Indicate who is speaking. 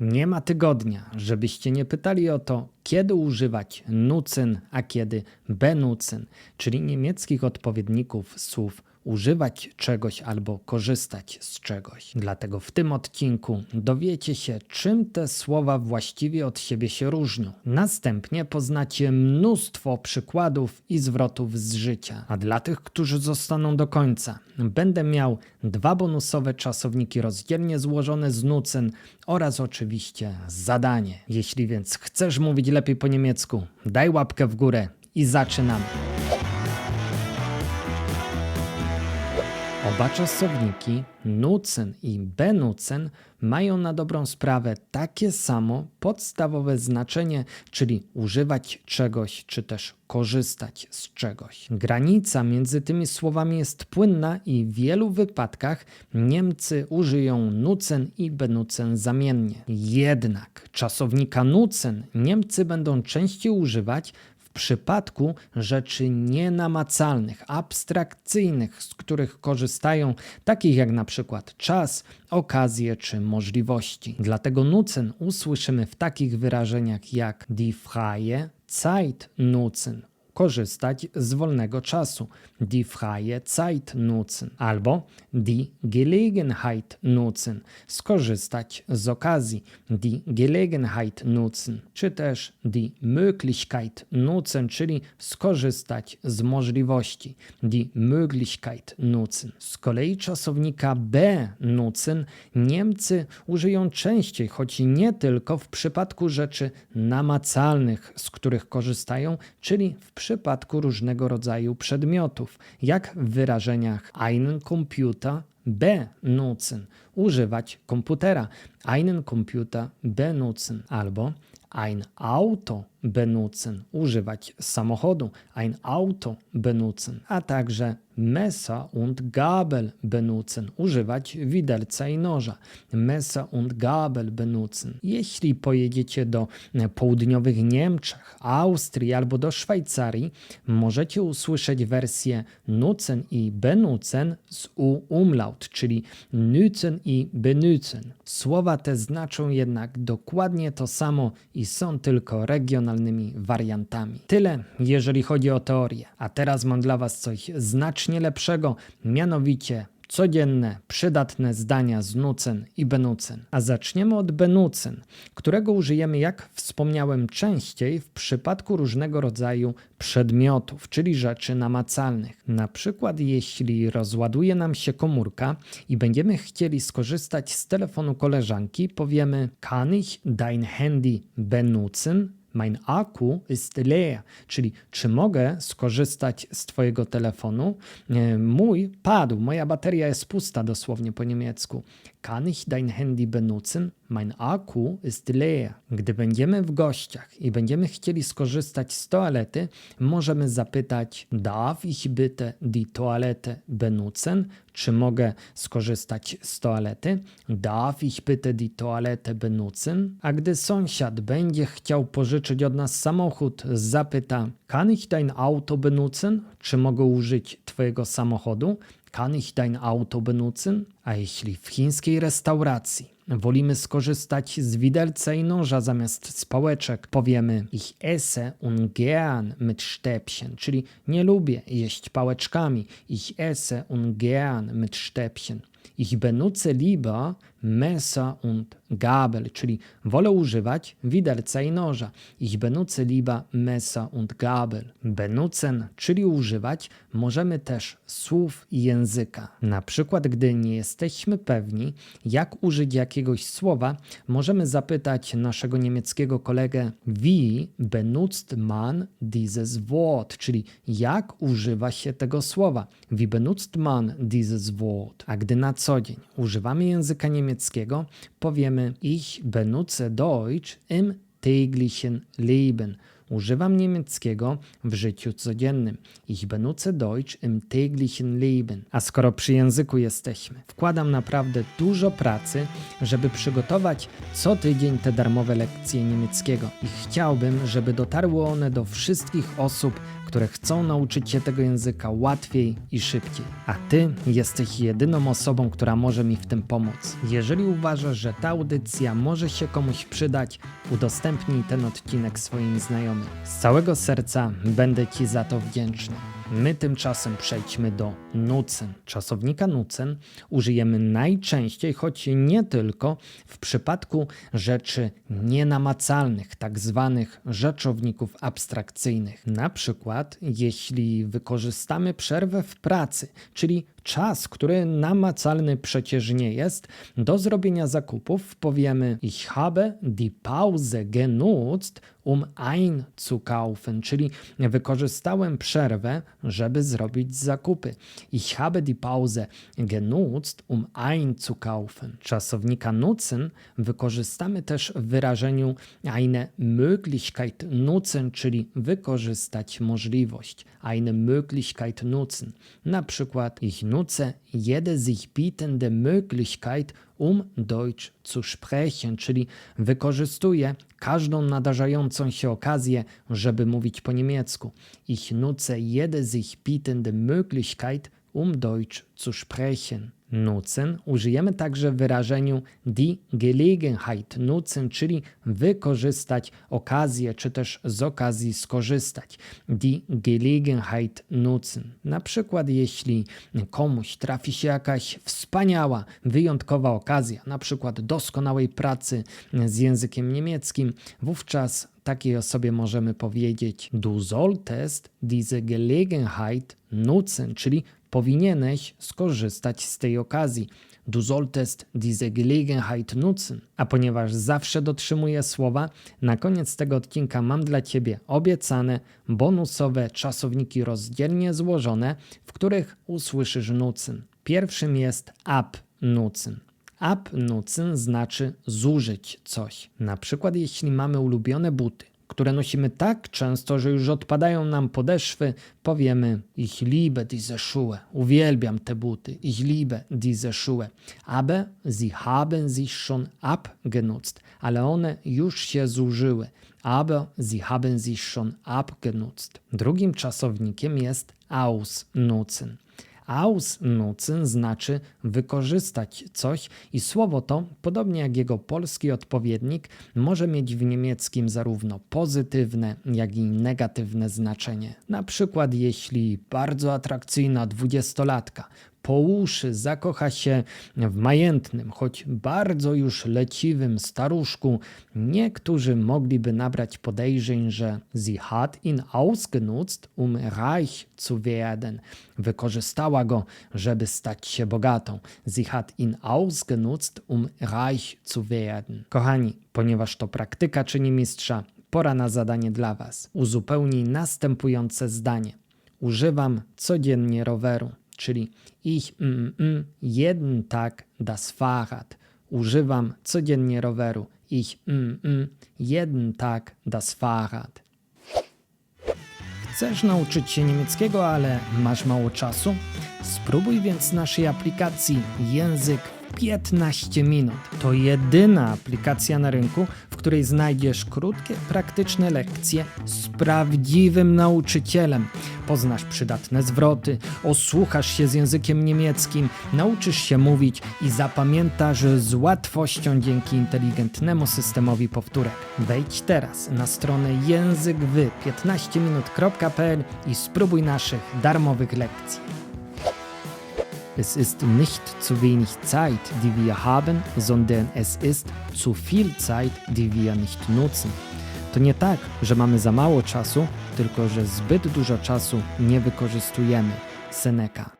Speaker 1: Nie ma tygodnia, żebyście nie pytali o to, kiedy używać nucyn, a kiedy benucyn, czyli niemieckich odpowiedników słów używać czegoś albo korzystać z czegoś. Dlatego w tym odcinku dowiecie się, czym te słowa właściwie od siebie się różnią. Następnie poznacie mnóstwo przykładów i zwrotów z życia. A dla tych, którzy zostaną do końca, będę miał dwa bonusowe czasowniki rozdzielnie złożone z nucyn oraz oczywiście zadanie. Jeśli więc chcesz mówić lepiej po niemiecku, daj łapkę w górę i zaczynamy. Oba czasowniki, nucen i benucen, mają na dobrą sprawę takie samo podstawowe znaczenie, czyli używać czegoś, czy też korzystać z czegoś. Granica między tymi słowami jest płynna i w wielu wypadkach Niemcy użyją nucen i benucen zamiennie. Jednak czasownika nucen Niemcy będą częściej używać w przypadku rzeczy nienamacalnych, abstrakcyjnych, z których korzystają, takich jak na przykład czas, okazje czy możliwości. Dlatego nucen usłyszymy w takich wyrażeniach jak die freie Zeit nutzen, korzystać z wolnego czasu, die freie Zeit nutzen, albo die Gelegenheit nutzen, skorzystać z okazji, die Gelegenheit nutzen, czy też die Möglichkeit nutzen, czyli skorzystać z możliwości, die Möglichkeit nutzen. Z kolei czasownika be nutzen. Niemcy użyją częściej, choć nie tylko w przypadku rzeczy namacalnych, z których korzystają, czyli w przypadku różnego rodzaju przedmiotów, jak w wyrażeniach einen Computer benutzen, używać komputera, einen Computer benutzen, albo ein Auto benutzen, używać samochodu, ein Auto benutzen, a także Messer und Gabel benutzen, używać widelca i noża, Messer und Gabel benutzen. Jeśli pojedziecie do południowych Niemczech, Austrii albo do Szwajcarii, możecie usłyszeć wersję nutzen i benutzen z u umlaut, czyli nützen i benützen. Słowa te znaczą jednak dokładnie to samo i są tylko regionalnymi wariantami. Tyle, jeżeli chodzi o teorię. A teraz mam dla Was coś znacznie lepszego, mianowicie codzienne, przydatne zdania z nucen i benucen. A zaczniemy od benucen, którego użyjemy, jak wspomniałem, częściej w przypadku różnego rodzaju przedmiotów, czyli rzeczy namacalnych. Na przykład, jeśli rozładuje nam się komórka i będziemy chcieli skorzystać z telefonu koleżanki, powiemy: Kann ich dein Handy benutzen? Mein Akku ist leer, czyli czy mogę skorzystać z Twojego telefonu? E, Mój padł, moja bateria jest pusta, dosłownie po niemiecku. Kann ich dein Handy benutzen? Mein Akku ist leer. Gdy będziemy w gościach i będziemy chcieli skorzystać z toalety, możemy zapytać: Darf ich bitte die Toilette benutzen? Czy mogę skorzystać z toalety? Darf ich bitte die Toilette benutzen? A gdy sąsiad będzie chciał pożyczyć od nas samochód, zapyta: Kann ich dein Auto benutzen? Czy mogę użyć Twojego samochodu? Kann ich dein Auto benutzen? A jeśli w chińskiej restauracji wolimy skorzystać z widelca i noża zamiast z pałeczek, powiemy ich esse ungern mit Stäbchen, czyli nie lubię jeść pałeczkami. Ich esse ungern mit Stäbchen. Ich benutze lieber Messer und Gabel, czyli wolę używać widelca i noża. Ich benutze lieber Messer und Gabel. Benutzen, czyli używać, możemy też słów i języka. Na przykład, gdy nie jesteśmy pewni, jak użyć jakiegoś słowa, możemy zapytać naszego niemieckiego kolegę, wie benutzt man dieses Wort, czyli jak używa się tego słowa. Wie benutzt man dieses Wort? A gdy na co dzień używamy języka niemieckiego, powiemy ich benutze Deutsch im täglichen Leben. Używam niemieckiego w życiu codziennym. Ich benutze Deutsch im täglichen Leben. A skoro przy języku jesteśmy, wkładam naprawdę dużo pracy, żeby przygotować co tydzień te darmowe lekcje niemieckiego. I chciałbym, żeby dotarły one do wszystkich osób, które chcą nauczyć się tego języka łatwiej i szybciej. A ty jesteś jedyną osobą, która może mi w tym pomóc. Jeżeli uważasz, że ta audycja może się komuś przydać, udostępnij ten odcinek swoim znajomym. Z całego serca będę Ci za to wdzięczny. My tymczasem przejdźmy do nucen. Czasownika nucen użyjemy najczęściej, choć nie tylko, w przypadku rzeczy nienamacalnych, tak zwanych rzeczowników abstrakcyjnych. Na przykład, jeśli wykorzystamy przerwę w pracy, czyli czas, który namacalny przecież nie jest, do zrobienia zakupów powiemy Ich habe die Pause genutzt, um einzukaufen, czyli wykorzystałem przerwę, żeby zrobić zakupy. Ich habe die Pause genutzt, um einzukaufen. Czasownika nutzen wykorzystamy też w wyrażeniu eine Möglichkeit nutzen, czyli wykorzystać możliwość. Eine Möglichkeit nutzen. Na przykład ich nutze jede sich bietende Möglichkeit, um Deutsch zu sprechen, czyli wykorzystuję każdą nadarzającą się okazję, żeby mówić po niemiecku. Ich nutze jede sich bietende Möglichkeit, um Deutsch zu sprechen. Nutzen użyjemy także w wyrażeniu die Gelegenheit nutzen, czyli wykorzystać okazję, czy też z okazji skorzystać. Die Gelegenheit nutzen. Na przykład jeśli komuś trafi się jakaś wspaniała, wyjątkowa okazja, na przykład doskonałej pracy z językiem niemieckim, wówczas takiej osobie możemy powiedzieć Du solltest diese Gelegenheit nutzen, czyli powinieneś skorzystać z tej okazji. Du solltest diese Gelegenheit nutzen. A ponieważ zawsze dotrzymuję słowa, na koniec tego odcinka mam dla Ciebie obiecane bonusowe czasowniki rozdzielnie złożone, w których usłyszysz nutzen. Pierwszym jest ab nutzen. Abnutzen znaczy zużyć coś. Na przykład jeśli mamy ulubione buty, które nosimy tak często, że już odpadają nam podeszwy, powiemy ich liebe diese Schuhe. Uwielbiam te buty. Ich liebe diese Schuhe. Aber sie haben sich schon abgenutzt. Ale one już się zużyły. Aber sie haben sich schon abgenutzt. Drugim czasownikiem jest ausnutzen. Ausnutzen znaczy wykorzystać coś i słowo to, podobnie jak jego polski odpowiednik, może mieć w niemieckim zarówno pozytywne, jak i negatywne znaczenie. Na przykład jeśli bardzo atrakcyjna dwudziestolatka po uszy zakocha się w majętnym, choć bardzo już leciwym staruszku, niektórzy mogliby nabrać podejrzeń, że sie hat ihn ausgenutzt, um reich zu werden. Wykorzystała go, żeby stać się bogatą. Sie hat ihn ausgenutzt, um reich zu werden. Kochani, ponieważ to praktyka czyni mistrza, pora na zadanie dla Was. Uzupełnij następujące zdanie. Używam codziennie roweru czyli ich mm, mm, jeden Tag das Fahrrad. Używam codziennie roweru. Ich mm, jeden Tag das Fahrrad. Chcesz nauczyć się niemieckiego, ale masz mało czasu? Spróbuj więc naszej aplikacji Język 15 minut. To jedyna aplikacja na rynku, której znajdziesz krótkie, praktyczne lekcje z prawdziwym nauczycielem. Poznasz przydatne zwroty, osłuchasz się z językiem niemieckim, nauczysz się mówić i zapamiętasz z łatwością dzięki inteligentnemu systemowi powtórek. Wejdź teraz na stronę językwy15minut.pl i spróbuj naszych darmowych lekcji. Es ist nicht zu wenig Zeit, die wir haben, sondern es ist zu viel Zeit, die wir nicht nutzen. To nie tak, że mamy za mało czasu, tylko że zbyt dużo czasu nie wykorzystujemy. Seneca.